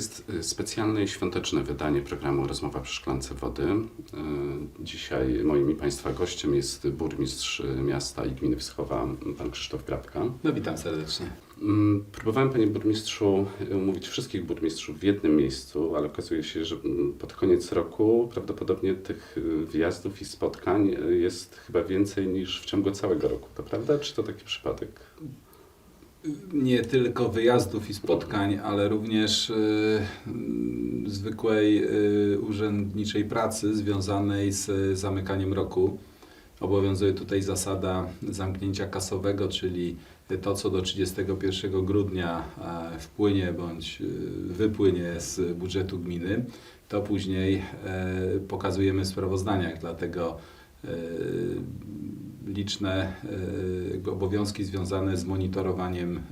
jest y, specjalne i świąteczne wydanie programu Rozmowa przy szklance wody. Y, Dzisiaj moim i Państwa gościem jest burmistrz y, miasta i gminy Wschowa, pan Krzysztof Grabka. No witam serdecznie. Mm, Próbowałem, panie burmistrzu, umówić wszystkich burmistrzów w jednym miejscu, ale okazuje się, że mm, pod koniec roku prawdopodobnie tych wyjazdów i spotkań jest chyba więcej niż w ciągu całego roku. To prawda, czy to taki przypadek? Nie tylko wyjazdów i spotkań, ale również y, zwykłej y, urzędniczej pracy związanej z zamykaniem roku. Obowiązuje tutaj zasada zamknięcia kasowego, czyli to, co do 31 grudnia e, wpłynie bądź y, wypłynie z budżetu gminy, to później e, pokazujemy w sprawozdaniach. Dlatego liczne e, obowiązki związane z monitorowaniem e,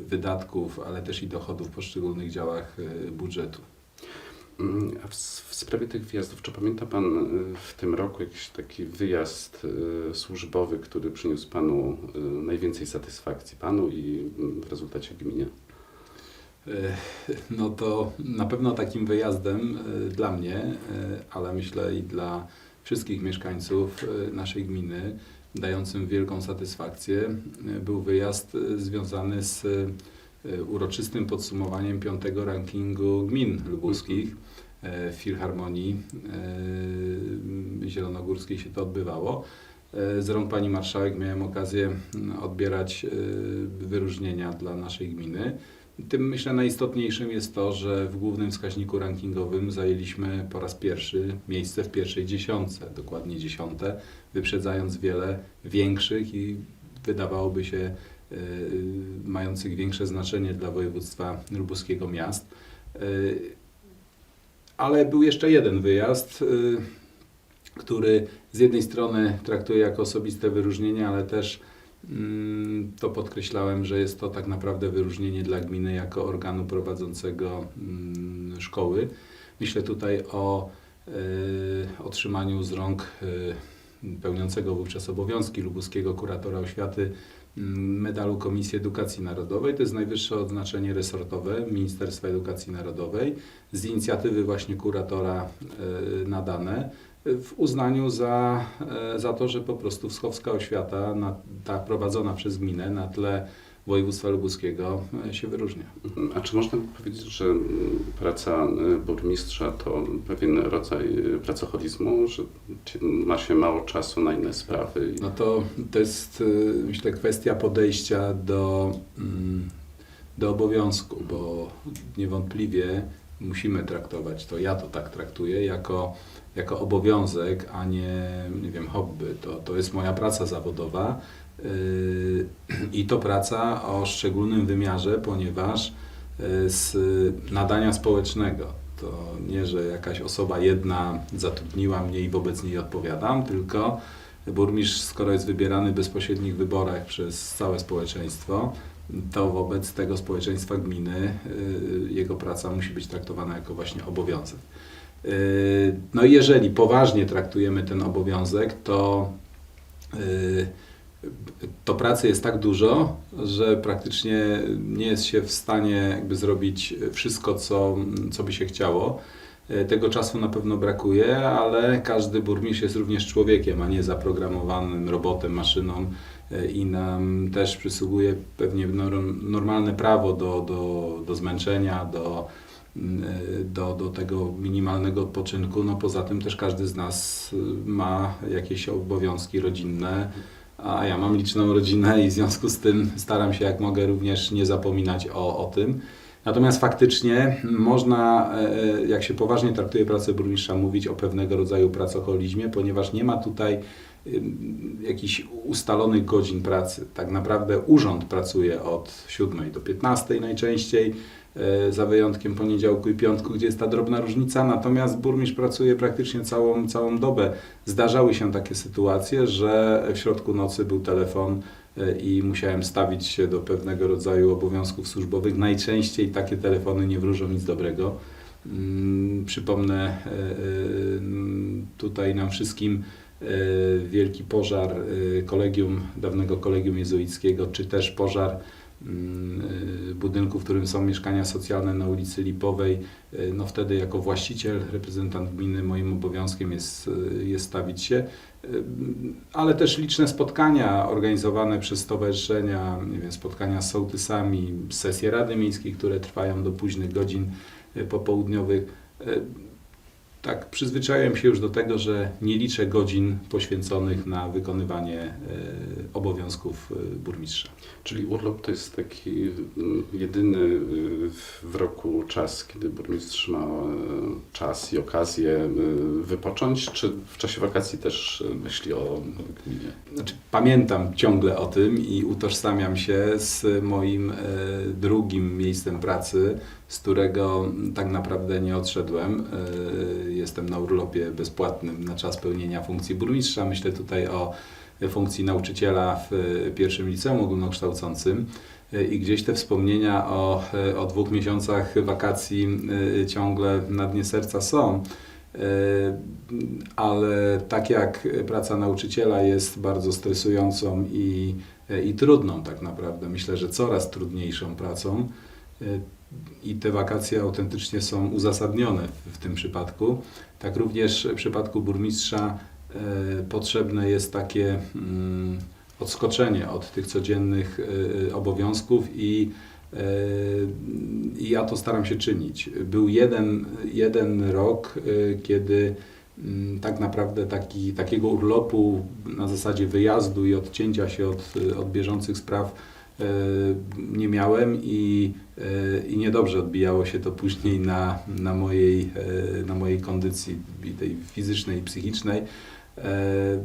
wydatków, ale też i dochodów w poszczególnych działach e, budżetu. Mm, A w, w sprawie tych wyjazdów, czy pamięta Pan w tym roku jakiś taki wyjazd służbowy, który przyniósł Panu najwięcej satysfakcji, Panu i mm, w rezultacie gminie? E, No to na pewno takim wyjazdem e, dla mnie, e, ale myślę i dla wszystkich mieszkańców e, naszej gminy, dającym wielką satysfakcję, e, był wyjazd e, związany z uroczystym podsumowaniem piątego rankingu gmin lubuskich w Filharmonii Zielonogórskiej się to odbywało. Z rąk pani marszałek miałem okazję odbierać wyróżnienia dla naszej gminy. Tym myślę najistotniejszym jest to, że w głównym wskaźniku rankingowym zajęliśmy po raz pierwszy miejsce w pierwszej dziesiątce, dokładnie dziesiąte, wyprzedzając wiele większych i wydawałoby się e, mających większe znaczenie dla województwa lubuskiego miast. E, Ale był jeszcze jeden wyjazd, e, który z jednej strony traktuję jako osobiste wyróżnienie, ale też To podkreślałem, że jest to tak naprawdę wyróżnienie dla gminy jako organu prowadzącego mm, szkoły. Myślę tutaj o y, otrzymaniu z rąk y, pełniącego wówczas obowiązki lubuskiego kuratora oświaty mm, medalu Komisji Edukacji Narodowej. To jest najwyższe odznaczenie resortowe Ministerstwa Edukacji Narodowej z inicjatywy właśnie kuratora y, nadane w uznaniu za, e, za to, że po prostu wschowska oświata, na, ta prowadzona przez gminę na tle województwa lubuskiego e, się wyróżnia. Mhm. A czy można powiedzieć, że mm, praca y, burmistrza to pewien rodzaj pracoholizmu, że ma się mało czasu na inne sprawy? No to, to jest myślę kwestia podejścia do, mm, do obowiązku, bo niewątpliwie musimy traktować to, ja to tak traktuję, jako, jako obowiązek, a nie, nie wiem, hobby. To, to jest moja praca zawodowa y, i to praca o szczególnym wymiarze, ponieważ y, z nadania społecznego. To nie, że jakaś osoba jedna zatrudniła mnie i wobec niej odpowiadam, tylko burmistrz, skoro jest wybierany w bezpośrednich wyborach przez całe społeczeństwo, to wobec tego społeczeństwa gminy y, jego praca musi być traktowana jako właśnie obowiązek. Y, No i jeżeli poważnie traktujemy ten obowiązek, to y, to pracy jest tak dużo, że praktycznie nie jest się w stanie jakby zrobić wszystko, co, co by się chciało. E, Tego czasu na pewno brakuje, ale każdy burmistrz jest również człowiekiem, a nie zaprogramowanym robotem, maszyną i nam też przysługuje pewnie nor- normalne prawo do, do, do zmęczenia, do, do, do tego minimalnego odpoczynku. No poza tym też każdy z nas y, ma jakieś obowiązki rodzinne, a ja mam liczną rodzinę i w związku z tym staram się jak mogę również nie zapominać o, o tym. Natomiast faktycznie można, e, jak się poważnie traktuje pracę burmistrza, mówić o pewnego rodzaju pracoholizmie, ponieważ nie ma tutaj ym, jakichś ustalonych godzin pracy. Tak naprawdę urząd pracuje od 7 do 15 najczęściej, e, za wyjątkiem poniedziałku i piątku, gdzie jest ta drobna różnica, natomiast burmistrz pracuje praktycznie całą, całą dobę. Zdarzały się takie sytuacje, że w środku nocy był telefon e, i musiałem stawić się do pewnego rodzaju obowiązków służbowych. Najczęściej takie telefony nie wróżą nic dobrego. Mm, Przypomnę e, e, tutaj nam wszystkim e, wielki pożar e, kolegium, dawnego kolegium jezuickiego, czy też pożar budynku, w którym są mieszkania socjalne na ulicy Lipowej, y, no wtedy jako właściciel, reprezentant gminy moim obowiązkiem jest, y, jest stawić się. Y, Ale też liczne spotkania organizowane przez stowarzyszenia, nie wiem, spotkania z sołtysami, sesje Rady Miejskiej, które trwają do późnych godzin y, popołudniowych. Tak, przyzwyczaiłem się już do tego, że nie liczę godzin poświęconych na wykonywanie y, obowiązków y, burmistrza. Czyli urlop to jest taki mm, jedyny w roku czas, kiedy burmistrz ma e, czas i okazję wypocząć, czy w czasie wakacji też myśli o gminie? Znaczy, pamiętam ciągle o tym i utożsamiam się z moim e, drugim miejscem pracy, z którego tak naprawdę nie odszedłem. E, jestem na urlopie bezpłatnym na czas pełnienia funkcji burmistrza. Myślę tutaj o funkcji nauczyciela w e, pierwszym liceum ogólnokształcącym. E, I gdzieś te wspomnienia o, o dwóch miesiącach wakacji ciągle na dnie serca są. Ale tak jak praca nauczyciela jest bardzo stresującą i, i trudną tak naprawdę, myślę, że coraz trudniejszą pracą i te wakacje autentycznie są uzasadnione w, tym przypadku, tak również w przypadku burmistrza e, potrzebne jest takie mm, odskoczenie od tych codziennych e, obowiązków i e, i ja to staram się czynić. Był jeden, jeden rok, kiedy mm, tak naprawdę taki, takiego urlopu na zasadzie wyjazdu i odcięcia się od, od bieżących spraw nie miałem i, y, i niedobrze odbijało się to później na, na, mojej, y, na mojej kondycji tej fizycznej i psychicznej. E,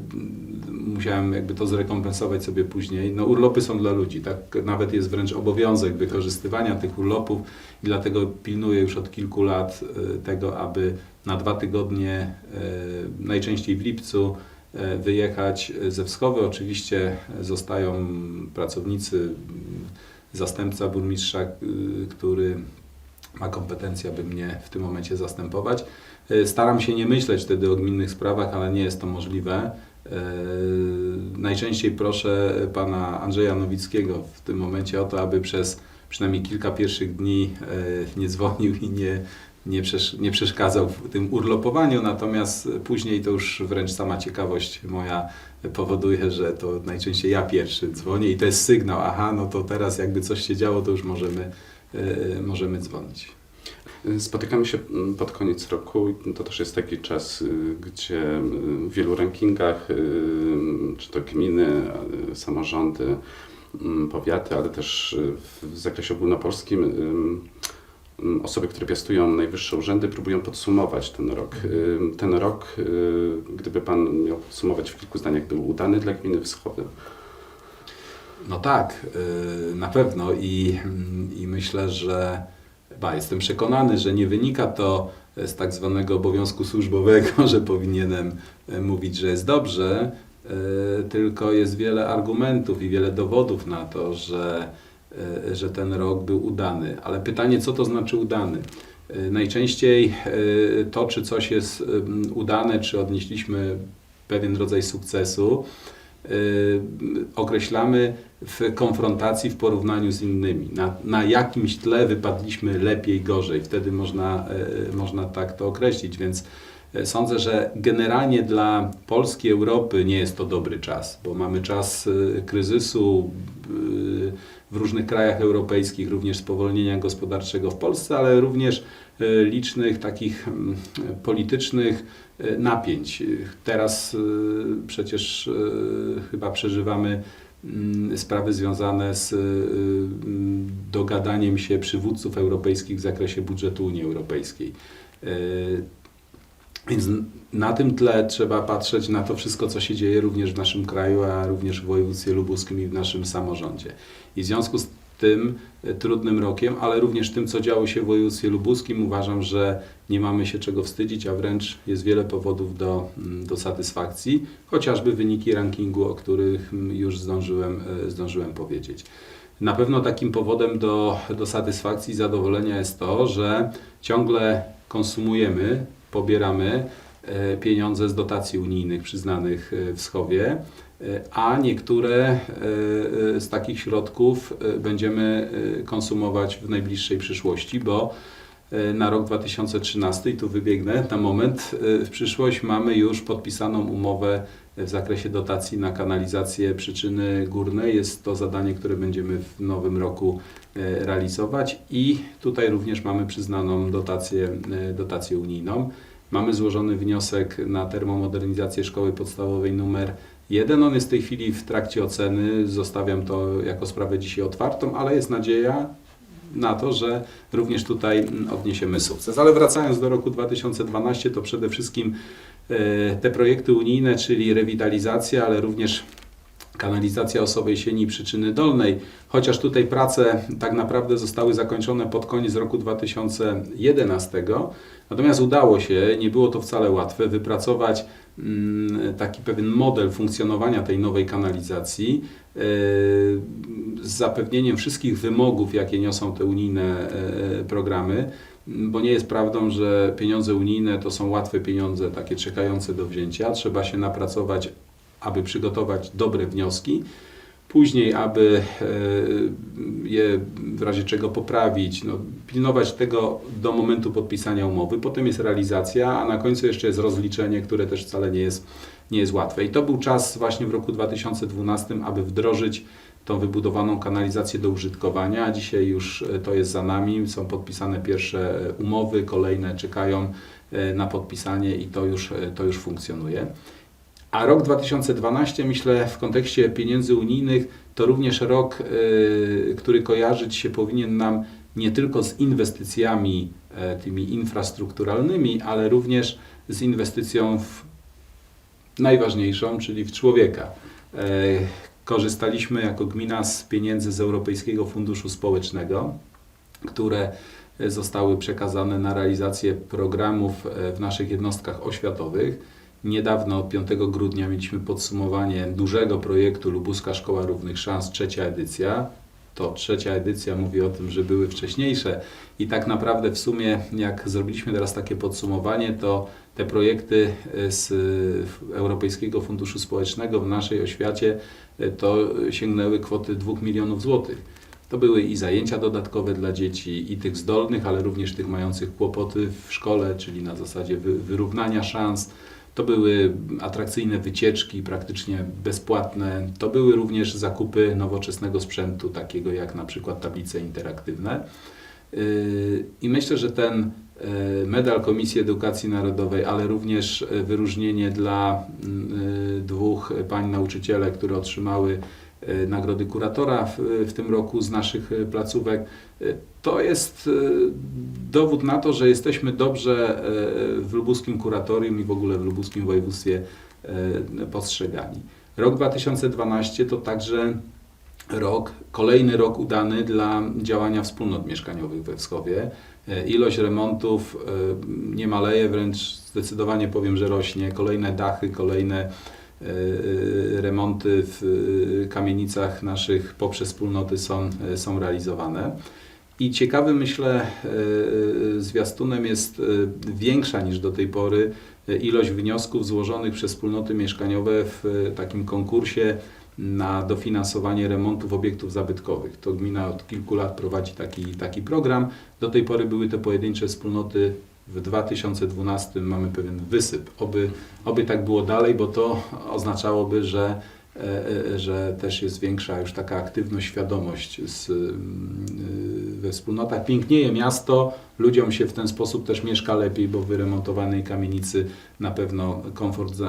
musiałem jakby to zrekompensować sobie później. No urlopy są dla ludzi, tak nawet jest wręcz obowiązek wykorzystywania tych urlopów i dlatego pilnuję już od kilku lat e, tego, aby na dwa tygodnie, e, najczęściej w lipcu, e, wyjechać ze Wschowy. Oczywiście zostają pracownicy, m, zastępca burmistrza, który ma kompetencje, aby mnie w tym momencie zastępować. E, Staram się nie myśleć wtedy o gminnych sprawach, ale nie jest to możliwe. E, Najczęściej proszę pana Andrzeja Nowickiego w tym momencie o to, aby przez przynajmniej kilka pierwszych dni e, nie dzwonił i nie, nie, przesz nie przeszkadzał w tym urlopowaniu, natomiast później to już wręcz sama ciekawość moja powoduje, że to najczęściej ja pierwszy dzwonię i to jest sygnał, aha, no to teraz jakby coś się działo, to już możemy, e, możemy dzwonić. Spotykamy się pod koniec roku to też jest taki czas, y, gdzie y, w wielu rankingach, y, czy to gminy, samorządy, powiaty, ale też w zakresie ogólnopolskim osoby, które piastują najwyższe urzędy, próbują podsumować ten rok. Y, Ten rok, y, gdyby Pan miał podsumować w kilku zdaniach, był udany dla gminy Wschowy. No tak, na pewno i, i myślę, że ba, jestem przekonany, że nie wynika to z tak zwanego obowiązku służbowego, że powinienem e, mówić, że jest dobrze, tylko jest wiele argumentów i wiele dowodów na to, że, że ten rok był udany. Ale pytanie, co to znaczy udany? Yy, Najczęściej yy, to, czy coś jest udane, czy odnieśliśmy pewien rodzaj sukcesu, określamy w konfrontacji, w porównaniu z innymi. Na, na jakimś tle wypadliśmy lepiej, gorzej. Wtedy można, można tak to określić. Więc sądzę, że generalnie dla Polski, Europy nie jest to dobry czas, bo mamy czas kryzysu w różnych krajach europejskich, również spowolnienia gospodarczego w Polsce, ale również y, licznych takich mm, politycznych y, napięć. Y, Teraz przecież chyba przeżywamy mm, sprawy związane z dogadaniem się przywódców europejskich w zakresie budżetu Unii Europejskiej. Więc na tym tle trzeba patrzeć na to wszystko, co się dzieje również w naszym kraju, a również w województwie lubuskim i w naszym samorządzie. I w związku z tym e, trudnym rokiem, ale również tym, co działo się w województwie lubuskim, uważam, że nie mamy się czego wstydzić, a wręcz jest wiele powodów do, mm, do satysfakcji, chociażby wyniki rankingu, o których mm, już zdążyłem, e, zdążyłem powiedzieć. Na pewno takim powodem do, do satysfakcji i zadowolenia jest to, że ciągle konsumujemy, pobieramy e, pieniądze z dotacji unijnych przyznanych e, w Schowie. e, a niektóre z takich środków będziemy konsumować w najbliższej przyszłości, bo na rok 2013 i tu wybiegnę na moment. W przyszłość mamy już podpisaną umowę w zakresie dotacji na kanalizację przyczyny górnej. Jest to zadanie, które będziemy w nowym roku e, realizować i tutaj również mamy przyznaną dotację, e, dotację unijną. Mamy złożony wniosek na termomodernizację szkoły podstawowej numer 1. On jest w tej chwili w trakcie oceny. Zostawiam to jako sprawę dzisiaj otwartą, ale jest nadzieja na to, że również tutaj mm, odniesiemy sukces. Ale wracając do roku 2012, to przede wszystkim te projekty unijne, czyli rewitalizacja, ale również kanalizacja osowej sieni przyczyny dolnej, chociaż tutaj prace tak naprawdę zostały zakończone pod koniec roku 2011, natomiast udało się, nie było to wcale łatwe, wypracować mm, taki pewien model funkcjonowania tej nowej kanalizacji e, z zapewnieniem wszystkich wymogów, jakie niosą te unijne e, programy, bo nie jest prawdą, że pieniądze unijne to są łatwe pieniądze, takie czekające do wzięcia. Trzeba się napracować, aby przygotować dobre wnioski. Później, aby e, je w razie czego poprawić, no, pilnować tego do momentu podpisania umowy. Potem jest realizacja, a na końcu jeszcze jest rozliczenie, które też wcale nie jest, nie jest łatwe. I to był czas właśnie w roku 2012, aby wdrożyć tą wybudowaną kanalizację do użytkowania. Dzisiaj już e, to jest za nami, są podpisane pierwsze e, umowy, kolejne czekają e, na podpisanie i to już, to już funkcjonuje. A rok 2012, myślę, w kontekście pieniędzy unijnych, to również rok, który kojarzyć się powinien nam nie tylko z inwestycjami tymi infrastrukturalnymi, ale również z inwestycją w najważniejszą, czyli w człowieka. Korzystaliśmy jako gmina z pieniędzy z Europejskiego Funduszu Społecznego, które e, zostały przekazane na realizację programów e, w naszych jednostkach oświatowych. Niedawno, od 5 grudnia, mieliśmy podsumowanie dużego projektu Lubuska Szkoła Równych Szans, trzecia edycja. To trzecia edycja mówi o tym, że były wcześniejsze i tak naprawdę w sumie, jak zrobiliśmy teraz takie podsumowanie, to te projekty e, z e, Europejskiego Funduszu Społecznego w naszej oświacie e, to sięgnęły kwoty 2 milionów złotych. To były i zajęcia dodatkowe dla dzieci, i tych zdolnych, ale również tych mających kłopoty w szkole, czyli na zasadzie wy- wyrównania szans. To były atrakcyjne wycieczki, praktycznie bezpłatne. To były również zakupy nowoczesnego sprzętu, takiego jak na przykład tablice interaktywne. Yy, I myślę, że ten medal Komisji Edukacji Narodowej, ale również yy, wyróżnienie dla yy, dwóch pań nauczycielek, które otrzymały nagrody kuratora w, w tym roku z naszych placówek, to jest dowód na to, że jesteśmy dobrze w lubuskim kuratorium i w ogóle w lubuskim województwie postrzegani. Rok 2012 to także rok, kolejny rok udany dla działania wspólnot mieszkaniowych we Wschowie. E, Ilość remontów e, nie maleje, wręcz zdecydowanie powiem, że rośnie. Kolejne dachy, kolejne e, remonty w kamienicach naszych poprzez wspólnoty są, są realizowane. I ciekawym, myślę, zwiastunem jest większa niż do tej pory ilość wniosków złożonych przez wspólnoty mieszkaniowe w takim konkursie na dofinansowanie remontów obiektów zabytkowych. To gmina od kilku lat prowadzi taki, taki program. Do tej pory były to pojedyncze wspólnoty. W 2012 mamy pewien wysyp. Oby, oby tak było dalej, bo to oznaczałoby, że, e, e, że też jest większa już taka aktywność, świadomość z, y, we wspólnotach. Pięknieje miasto, ludziom się w ten sposób też mieszka lepiej, bo w wyremontowanej kamienicy na pewno komfort y,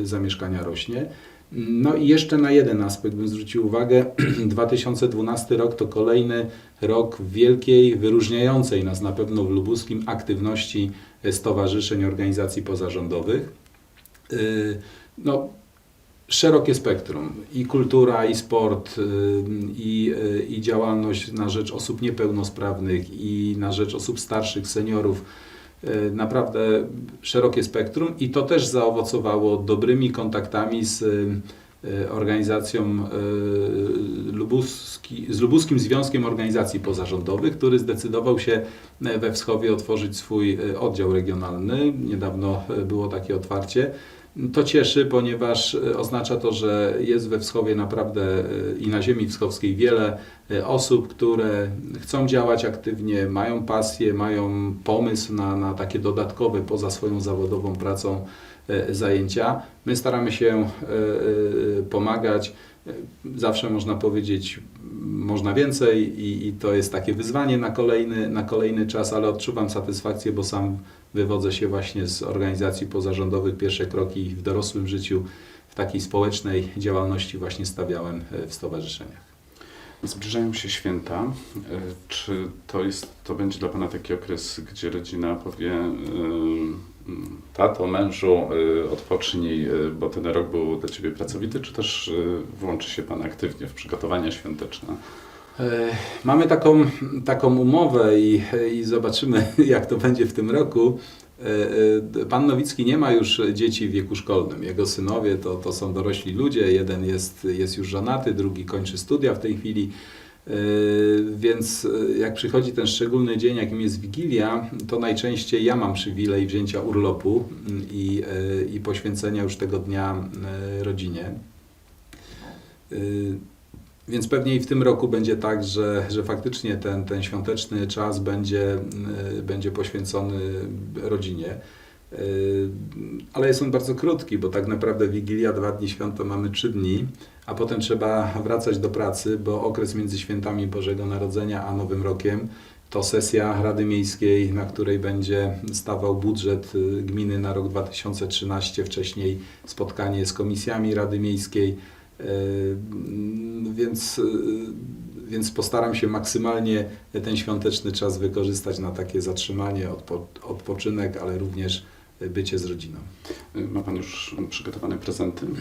y, zamieszkania rośnie. No i jeszcze na jeden aspekt bym zwrócił uwagę. 2012 rok to kolejny rok wielkiej, wyróżniającej nas na pewno w lubuskim aktywności stowarzyszeń, organizacji pozarządowych. Yy, No, szerokie spektrum i kultura, i sport, yy, i, yy, i działalność na rzecz osób niepełnosprawnych, i na rzecz osób starszych, seniorów. Yy, Naprawdę szerokie spektrum i to też zaowocowało dobrymi kontaktami z yy, organizacją yy, Lubuski, z Lubuskim Związkiem Organizacji Pozarządowych, który zdecydował się e, we Wschowie otworzyć swój e, oddział regionalny. Niedawno e, było takie otwarcie. To cieszy, ponieważ e, oznacza to, że jest we Wschowie naprawdę e, i na ziemi wschowskiej wiele e, osób, które chcą działać aktywnie, mają pasję, mają pomysł na, na takie dodatkowe poza swoją zawodową pracą zajęcia. My staramy się pomagać. Zawsze można powiedzieć, można więcej i, i to jest takie wyzwanie na kolejny, na kolejny czas, ale odczuwam satysfakcję, bo sam wywodzę się właśnie z organizacji pozarządowych. Pierwsze kroki w dorosłym życiu, w takiej społecznej działalności właśnie stawiałem e, w stowarzyszeniach. Zbliżają się święta. E, Czy to jest, to będzie dla Pana taki okres, gdzie rodzina powie e, mm, tato, mężu, odpocznij, bo ten rok był dla Ciebie pracowity, czy też włączy się Pan aktywnie w przygotowania świąteczne? E, Mamy taką, taką umowę i, i zobaczymy, jak to będzie w tym roku. E, e, Pan Nowicki nie ma już dzieci w wieku szkolnym. Jego synowie to, to są dorośli ludzie. Jeden jest, jest już żonaty, drugi kończy studia w tej chwili. Więc jak przychodzi ten szczególny dzień, jakim jest Wigilia, to najczęściej ja mam przywilej wzięcia urlopu mm, i, i poświęcenia już tego dnia rodzinie. Więc pewnie i w tym roku będzie tak, że, że faktycznie ten, ten świąteczny czas będzie, y, będzie poświęcony rodzinie. Y, Ale jest on bardzo krótki, bo tak naprawdę Wigilia, dwa dni świąt to mamy trzy dni, a potem trzeba wracać do pracy, bo okres między świętami Bożego Narodzenia a Nowym Rokiem to sesja Rady Miejskiej, na której będzie stawał budżet y, gminy na rok 2013, wcześniej spotkanie z komisjami Rady Miejskiej. E, mm, Więc, y, więc postaram się maksymalnie ten świąteczny czas wykorzystać na takie zatrzymanie, odpo, odpoczynek, ale również bycie z rodziną. E, Ma Pan już przygotowane prezenty?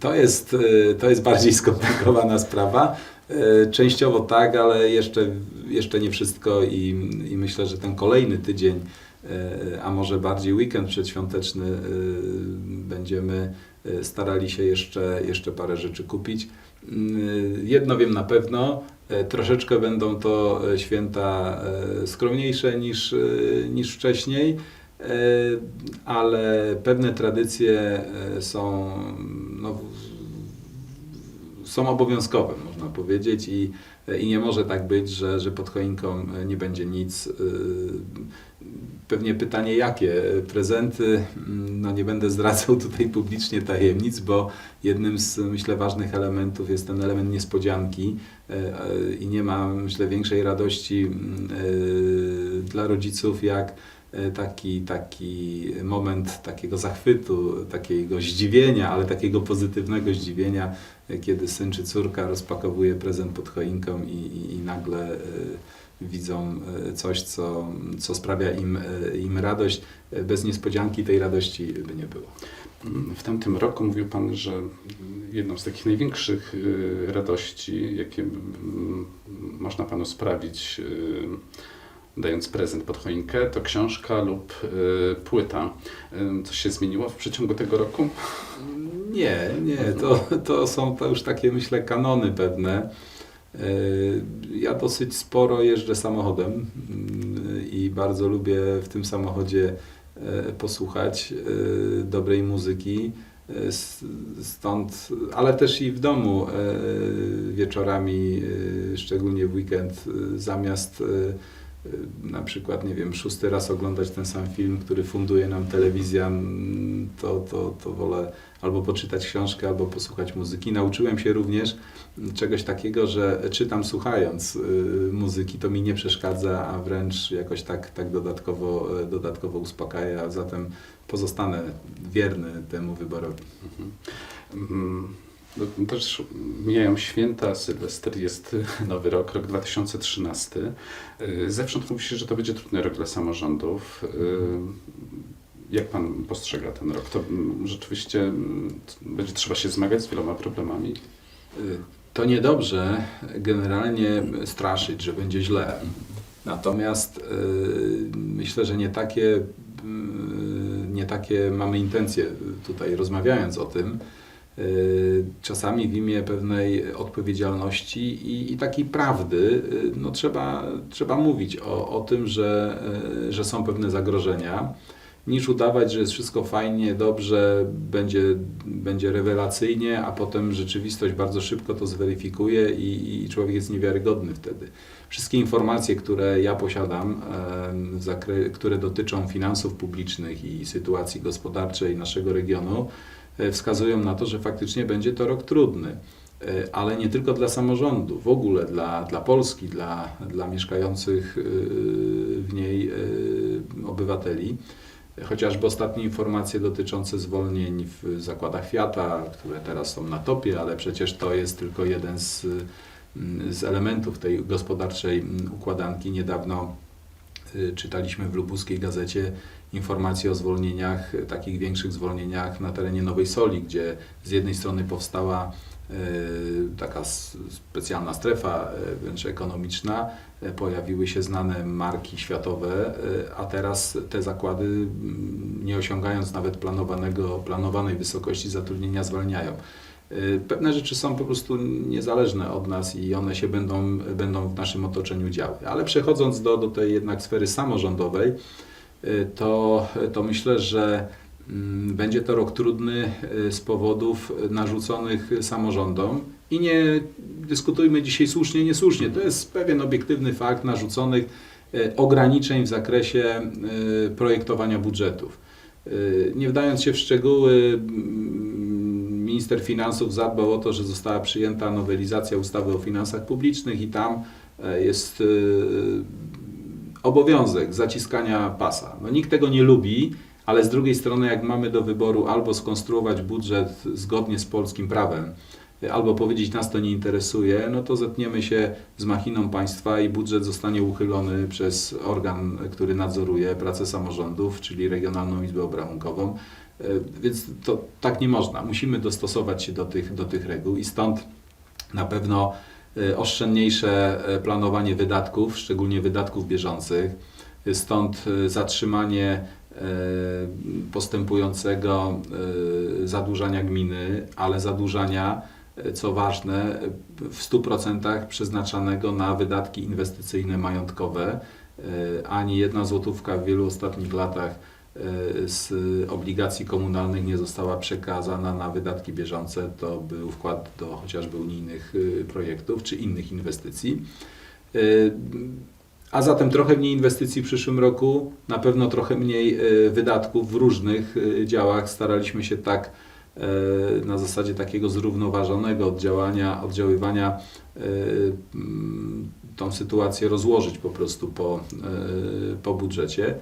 To jest, to jest bardziej skomplikowana sprawa. Częściowo tak, ale jeszcze, jeszcze nie wszystko i, i myślę, że ten kolejny tydzień, a może bardziej weekend przedświąteczny, e, będziemy e, starali się jeszcze, jeszcze parę rzeczy kupić. Jedno wiem na pewno, e, troszeczkę będą to e, święta e, skromniejsze niż, e, niż wcześniej. E, ale pewne tradycje e, są, no, są obowiązkowe, można powiedzieć, i, i nie może tak być, że, że pod choinką nie będzie nic. Pewnie pytanie, jakie prezenty? Mm, No nie będę zdradzał tutaj publicznie tajemnic, bo jednym z myślę ważnych elementów jest ten element niespodzianki e, e, i nie ma myślę większej radości mm, e, dla rodziców jak taki, taki moment takiego zachwytu, takiego zdziwienia, ale takiego pozytywnego zdziwienia, kiedy syn czy córka rozpakowuje prezent pod choinką i, i, i nagle widzą e, coś, co, co sprawia im, e, im radość. E, Bez niespodzianki tej radości by nie było. W tamtym roku mówił Pan, że jedną z takich największych radości, jakie można Panu sprawić, dając prezent pod choinkę, to książka lub płyta. Coś się zmieniło w przeciągu tego roku? Nie, nie, to, to są to już takie, myślę, kanony pewne. Yy, Ja dosyć sporo jeżdżę samochodem yy, i bardzo lubię w tym samochodzie yy, posłuchać yy, dobrej muzyki. Stąd, ale też i w domu wieczorami, szczególnie w weekend, zamiast na przykład, nie wiem, szósty raz oglądać ten sam film, który funduje nam telewizja, mm, to, to, to wolę albo poczytać książkę, albo posłuchać muzyki. Nauczyłem się również czegoś takiego, że czytam słuchając y, muzyki, to mi nie przeszkadza, a wręcz jakoś tak, tak dodatkowo, y, dodatkowo uspokaja, zatem pozostanę wierny temu wyborowi. Mm, no, Też mijają święta, Sylwester, jest nowy rok, rok 2013. Y, Zewsząd mówi się, że to będzie trudny rok dla samorządów. Y, Jak Pan postrzega ten rok? To mm, rzeczywiście mm, będzie trzeba się zmagać z wieloma problemami. Y, To niedobrze generalnie straszyć, że będzie źle. Natomiast myślę, że nie takie, y, nie takie mamy intencje tutaj rozmawiając o tym. Y, Czasami w imię pewnej odpowiedzialności i, i takiej prawdy y, no trzeba, trzeba mówić o, o tym, że, y, że są pewne zagrożenia. niż udawać, że jest wszystko fajnie, dobrze, będzie, będzie rewelacyjnie, a potem rzeczywistość bardzo szybko to zweryfikuje i, i człowiek jest niewiarygodny wtedy. Wszystkie informacje, które ja posiadam, które dotyczą finansów publicznych i sytuacji gospodarczej naszego regionu, wskazują na to, że faktycznie będzie to rok trudny. E, Ale nie tylko dla samorządu, w ogóle dla, dla Polski, dla, dla mieszkających e, w niej e, obywateli. Chociażby ostatnie informacje dotyczące zwolnień w zakładach Fiata, które teraz są na topie, ale przecież to jest tylko jeden z, mm, z elementów tej gospodarczej mm, układanki. Niedawno czytaliśmy w lubuskiej gazecie informacje o zwolnieniach, y, takich większych zwolnieniach na terenie Nowej Soli, gdzie z jednej strony powstała y, taka specjalna strefa y, wręcz ekonomiczna, pojawiły się znane marki światowe, a teraz te zakłady, mm, nie osiągając nawet planowanego, planowanej wysokości zatrudnienia, zwalniają. Pewne rzeczy są po prostu niezależne od nas i one się będą, będą w naszym otoczeniu działy. Ale przechodząc do, do tej jednak sfery samorządowej, to, to myślę, że mm, będzie to rok trudny y, z powodów narzuconych samorządom i nie dyskutujmy dzisiaj słusznie, niesłusznie. To jest pewien obiektywny fakt narzuconych y, ograniczeń w zakresie y, projektowania budżetów. Y, Nie wdając się w szczegóły, mm, minister finansów zadbał o to, że została przyjęta nowelizacja ustawy o finansach publicznych i tam jest y, obowiązek zaciskania pasa. No, nikt tego nie lubi, ale z drugiej strony, jak mamy do wyboru albo skonstruować budżet zgodnie z polskim prawem, y, albo powiedzieć, nas to nie interesuje, no to zetniemy się z machiną państwa i budżet zostanie uchylony przez organ, który nadzoruje pracę samorządów, czyli Regionalną Izbę Obrachunkową. Y, Więc to tak nie można. Musimy dostosować się do tych, do tych reguł i stąd na pewno oszczędniejsze y, planowanie wydatków, szczególnie wydatków bieżących. Y, Stąd y, zatrzymanie y, postępującego y, zadłużania gminy, ale zadłużania, y, co ważne, y, w 100% przeznaczanego na wydatki inwestycyjne majątkowe. Y, Ani jedna złotówka w wielu ostatnich latach y, z obligacji komunalnych nie została przekazana na wydatki bieżące. To był wkład do chociażby unijnych y, projektów czy innych inwestycji. Y, A zatem trochę mniej inwestycji w przyszłym roku, na pewno trochę mniej y, wydatków w różnych y, działach. Staraliśmy się tak y, na zasadzie takiego zrównoważonego oddziałania, oddziaływania y, tą sytuację rozłożyć po prostu po, y, po budżecie.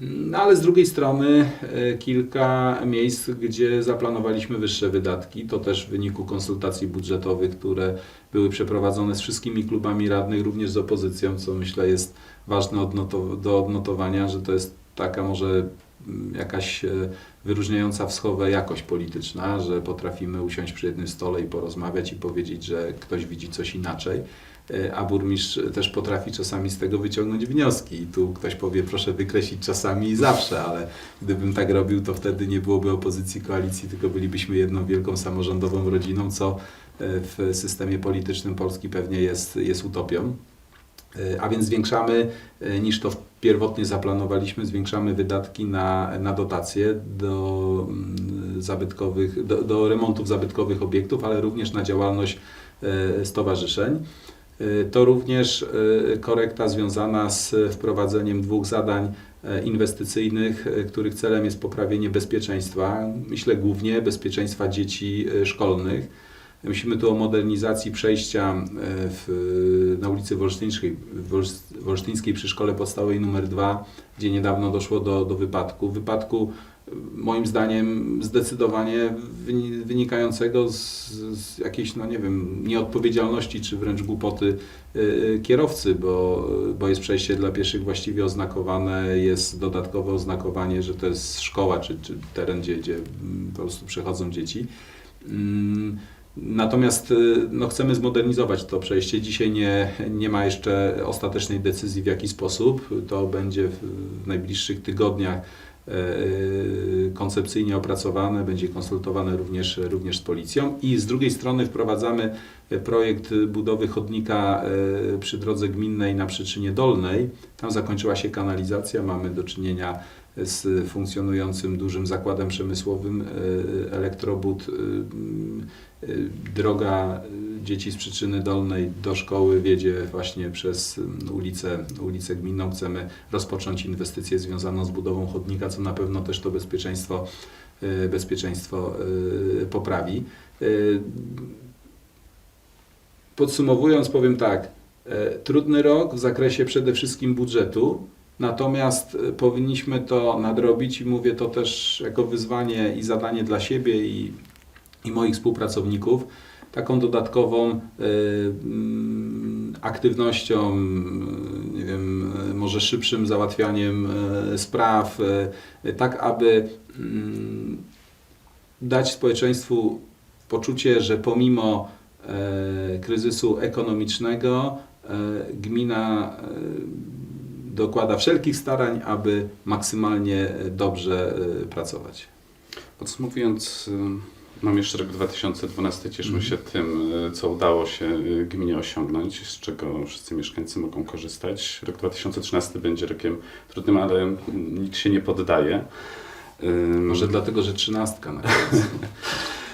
No ale z drugiej strony e, kilka miejsc, gdzie zaplanowaliśmy wyższe wydatki, to też w wyniku konsultacji budżetowych, które były przeprowadzone z wszystkimi klubami radnych, również z opozycją, co myślę jest ważne do odnotowania, że to jest taka może mm, jakaś e, wyróżniająca w schowę jakość polityczna, że potrafimy usiąść przy jednym stole i porozmawiać i powiedzieć, że ktoś widzi coś inaczej. E, A burmistrz też potrafi czasami z tego wyciągnąć wnioski. I tu ktoś powie, proszę wykreślić czasami i zawsze, ale gdybym tak robił, to wtedy nie byłoby opozycji koalicji, tylko bylibyśmy jedną wielką samorządową rodziną, co e, w systemie politycznym Polski pewnie jest, jest utopią. E, A więc zwiększamy, niż to pierwotnie zaplanowaliśmy, zwiększamy wydatki na, na dotacje do, mm, zabytkowych, do, do remontów zabytkowych obiektów, ale również na działalność stowarzyszeń. E, To również e, korekta związana z wprowadzeniem dwóch zadań e, inwestycyjnych, e, których celem jest poprawienie bezpieczeństwa, myślę głównie bezpieczeństwa dzieci szkolnych. Myślimy tu o modernizacji przejścia w, na ulicy Wolsztyńskiej, Wolsz- Wolsztyńskiej przy szkole podstawowej nr 2, gdzie niedawno doszło do, do wypadku. Wypadku moim zdaniem zdecydowanie wyni- wynikającego z, z jakiejś, no nie wiem, nieodpowiedzialności czy wręcz głupoty e, kierowcy, bo, bo jest przejście dla pieszych właściwie oznakowane, jest dodatkowe oznakowanie, że to jest szkoła czy, czy teren, gdzie, gdzie po prostu przechodzą dzieci. Mm, Natomiast y, no, chcemy zmodernizować to przejście. Dzisiaj nie, nie ma jeszcze ostatecznej decyzji w jaki sposób. To będzie w, najbliższych tygodniach koncepcyjnie opracowane, będzie konsultowane również, również z policją i z drugiej strony wprowadzamy projekt budowy chodnika e, przy drodze gminnej na Przyczynie Dolnej. Tam zakończyła się kanalizacja, mamy do czynienia z funkcjonującym dużym zakładem przemysłowym e, Elektrobud. e, e, Droga dzieci z Przyczyny Dolnej do szkoły wiedzie właśnie przez ulicę, ulicę Gminną. Chcemy rozpocząć inwestycję związaną z budową chodnika, co na pewno też to bezpieczeństwo, bezpieczeństwo poprawi. Podsumowując, powiem tak. Trudny rok w zakresie przede wszystkim budżetu, natomiast e, powinniśmy to nadrobić i mówię to też jako wyzwanie i zadanie dla siebie i, i moich współpracowników, taką dodatkową e, mm, aktywnością, mm, nie wiem, e, może szybszym załatwianiem e, spraw, e, tak aby mm, dać społeczeństwu poczucie, że pomimo e, kryzysu ekonomicznego e, gmina e, dokłada wszelkich starań, aby maksymalnie dobrze e, pracować. Podsumowując, y, mam jeszcze rok 2012. Cieszmy Mhm. się tym, co udało się gminie osiągnąć, z czego wszyscy mieszkańcy mogą korzystać. Rok 2013 będzie rokiem trudnym, ale nikt się nie poddaje. Może dlatego, że trzynastka na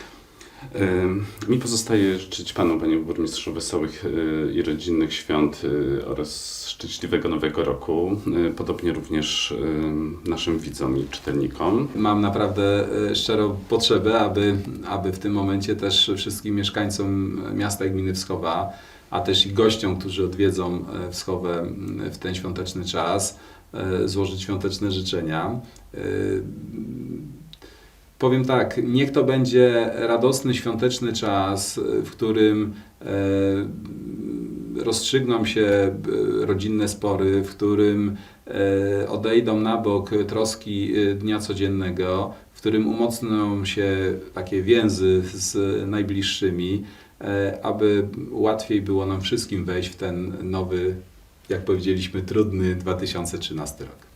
Mi pozostaje życzyć Panu, Panie Burmistrzu, wesołych y, i rodzinnych świąt y, oraz szczęśliwego Nowego Roku. Y, Podobnie również naszym widzom i czytelnikom. Mam naprawdę e, szczerą potrzebę, aby, aby w tym momencie też wszystkim mieszkańcom miasta i gminy Wschowa, a też i gościom, którzy odwiedzą e, Wschowę w ten świąteczny czas, e, złożyć świąteczne życzenia. E, Powiem tak, niech to będzie radosny, świąteczny czas, w którym e, rozstrzygną się e, rodzinne spory, w którym e, odejdą na bok troski e, dnia codziennego, w którym umocnią się takie więzy z najbliższymi, e, aby łatwiej było nam wszystkim wejść w ten nowy, jak powiedzieliśmy, trudny 2013 rok.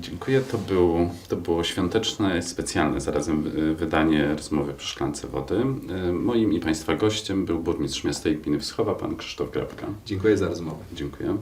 Dziękuję. To, był, to było świąteczne, specjalne zarazem y, wydanie rozmowy przy szklance wody. Y, Moim i Państwa gościem był burmistrz miasta i gminy Wschowa, Pan Krzysztof Grabka. Dziękuję za rozmowę. Dziękuję.